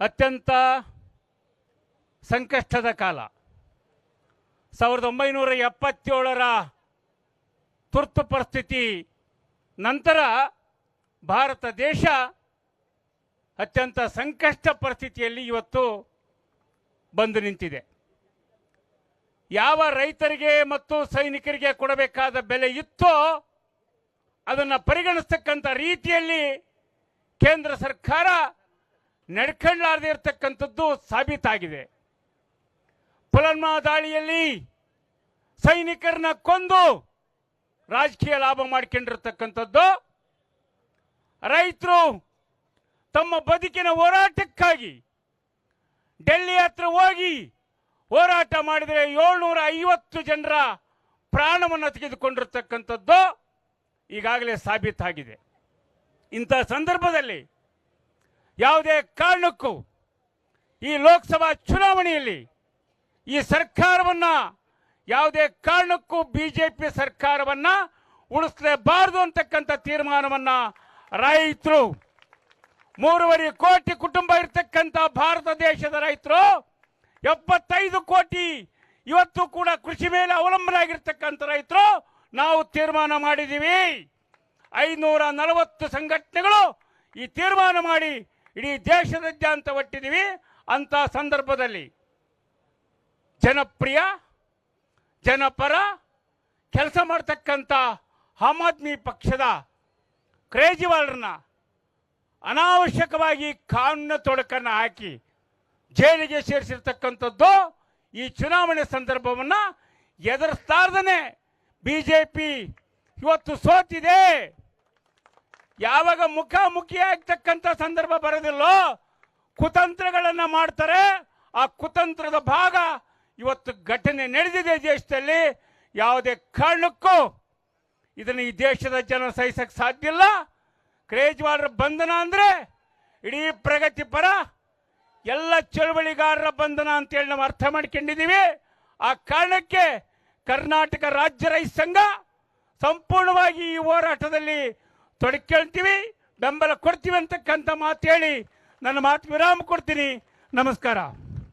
ಅತ್ಯಂತ ಸಂಕಷ್ಟದ ಕಾಲ. ಸಾವಿರದ ಒಂಬೈನೂರ ಎಪ್ಪತ್ತೇಳರ ತುರ್ತು ಪರಿಸ್ಥಿತಿ ನಂತರ ಭಾರತ ದೇಶ ಅತ್ಯಂತ ಸಂಕಷ್ಟ ಪರಿಸ್ಥಿತಿಯಲ್ಲಿ ಇವತ್ತು ಬಂದು ನಿಂತಿದೆ. ಯಾವ ರೈತರಿಗೆ ಮತ್ತು ಸೈನಿಕರಿಗೆ ಕೊಡಬೇಕಾದ ಬೆಲೆ ಇತ್ತೋ ಅದನ್ನು ಪರಿಗಣಿಸ್ತಕ್ಕಂಥ ರೀತಿಯಲ್ಲಿ ಕೇಂದ್ರ ಸರ್ಕಾರ ನಡ್ಕೊಳ್ಳಾರದೆ ಇರತಕ್ಕಂಥದ್ದು ಸಾಬೀತಾಗಿದೆ. ಪುಲನ್ಮಾ ದಾಳಿಯಲ್ಲಿ ಸೈನಿಕರನ್ನ ಕೊಂದು ರಾಜಕೀಯ ಲಾಭ ಮಾಡ್ಕೊಂಡಿರ್ತಕ್ಕಂಥದ್ದು. ರೈತರು ತಮ್ಮ ಬದುಕಿನ ಹೋರಾಟಕ್ಕಾಗಿ ಡೆಲ್ಲಿ ಹತ್ರ ಹೋಗಿ ಹೋರಾಟ ಮಾಡಿದರೆ ಏಳ್ನೂರ ಐವತ್ತು ಜನರ ಪ್ರಾಣವನ್ನು ತೆಗೆದುಕೊಂಡಿರ್ತಕ್ಕಂಥದ್ದು ಈಗಾಗಲೇ ಸಾಬೀತಾಗಿದೆ. ಇಂಥ ಸಂದರ್ಭದಲ್ಲಿ ಯಾವುದೇ ಕಾರಣಕ್ಕೂ ಈ ಲೋಕಸಭಾ ಚುನಾವಣೆಯಲ್ಲಿ ಈ ಸರ್ಕಾರವನ್ನ ಯಾವುದೇ ಕಾರಣಕ್ಕೂ ಬಿಜೆಪಿ ಸರ್ಕಾರವನ್ನ ಉಳಿಸಲೇಬಾರದು ಅಂತಕ್ಕಂಥ ತೀರ್ಮಾನವನ್ನ ರೈತರು, ಮೂರುವರೆ ಕೋಟಿ ಕುಟುಂಬ ಇರತಕ್ಕಂಥ ಭಾರತ ದೇಶದ ರೈತರು, ಎಪ್ಪತ್ತೈದು ಕೋಟಿ ಇವತ್ತು ಕೂಡ ಕೃಷಿ ಮೇಲೆ ಅವಲಂಬನೆಯಾಗಿರ್ತಕ್ಕಂಥ ರೈತರು, ನಾವು ತೀರ್ಮಾನ ಮಾಡಿದ್ದೀವಿ. ಐನೂರ ನಲವತ್ತು ಸಂಘಟನೆಗಳು ಈ ತೀರ್ಮಾನ ಮಾಡಿ ಇಡೀ ದೇಶದಾದ್ಯಂತ ಒಟ್ಟಿದ್ದೀವಿ ಅಂತ ಸಂದರ್ಭದಲ್ಲಿ. ಜನಪ್ರಿಯ, ಜನಪರ, ಕೆಲಸ ಮಾಡ್ತಕ್ಕಂಥ ಆಮ್ ಆದ್ಮಿ ಪಕ್ಷದ ಕ್ರೇಜಿವಾಲರನ್ನ ಅನಾವಶ್ಯಕವಾಗಿ ಕಾನೂನು ತೊಡಕನ್ನು ಹಾಕಿ ಜೈಲಿಗೆ ಸೇರಿಸಿರ್ತಕ್ಕಂಥದ್ದು ಈ ಚುನಾವಣೆ ಸಂದರ್ಭವನ್ನು ಎದುರಿಸ್ತಾರ್ದೇ ಬಿ ಜೆ ಪಿ ಇವತ್ತು ಸೋತಿದೆ. ಯಾವಾಗ ಮುಖಾಮುಖಿ ಆಗ್ತಕ್ಕಂಥ ಸಂದರ್ಭ ಬರೋದಿಲ್ಲೋ ಕುತಂತ್ರಗಳನ್ನು ಮಾಡ್ತಾರೆ. ಆ ಕುತಂತ್ರದ ಭಾಗ ಇವತ್ತು ಘಟನೆ ನಡೆದಿದೆ ದೇಶದಲ್ಲಿ. ಯಾವುದೇ ಕಾರಣಕ್ಕೂ ಇದನ್ನು ಈ ದೇಶದ ಜನ ಸಹಿಸಕ್ಕೆ ಸಾಧ್ಯ ಇಲ್ಲ. ಕ್ರೇಜ್ವಾಲರ ಬಂಧನ ಅಂದರೆ ಇಡೀ ಪ್ರಗತಿಪರ ಎಲ್ಲ ಚಳುವಳಿಗಾರರ ಬಂಧನ ಅಂತೇಳಿ ನಾವು ಅರ್ಥ ಮಾಡ್ಕೊಂಡಿದ್ದೀವಿ. ಆ ಕಾರಣಕ್ಕೆ ಕರ್ನಾಟಕ ರಾಜ್ಯ ರೈತ ಸಂಘ ಸಂಪೂರ್ಣವಾಗಿ ಈ ಹೋರಾಟದಲ್ಲಿ ತೊಡಕೊಳ್ತೀವಿ ಬೆಂಬಲ ಕೊಡ್ತೀವಿ ಅಂತಕ್ಕಂಥ ಮಾತು ಹೇಳಿ ನನ್ನ ಮಾತು ವಿರಾಮ ಕೊಡ್ತೀನಿ. ನಮಸ್ಕಾರ.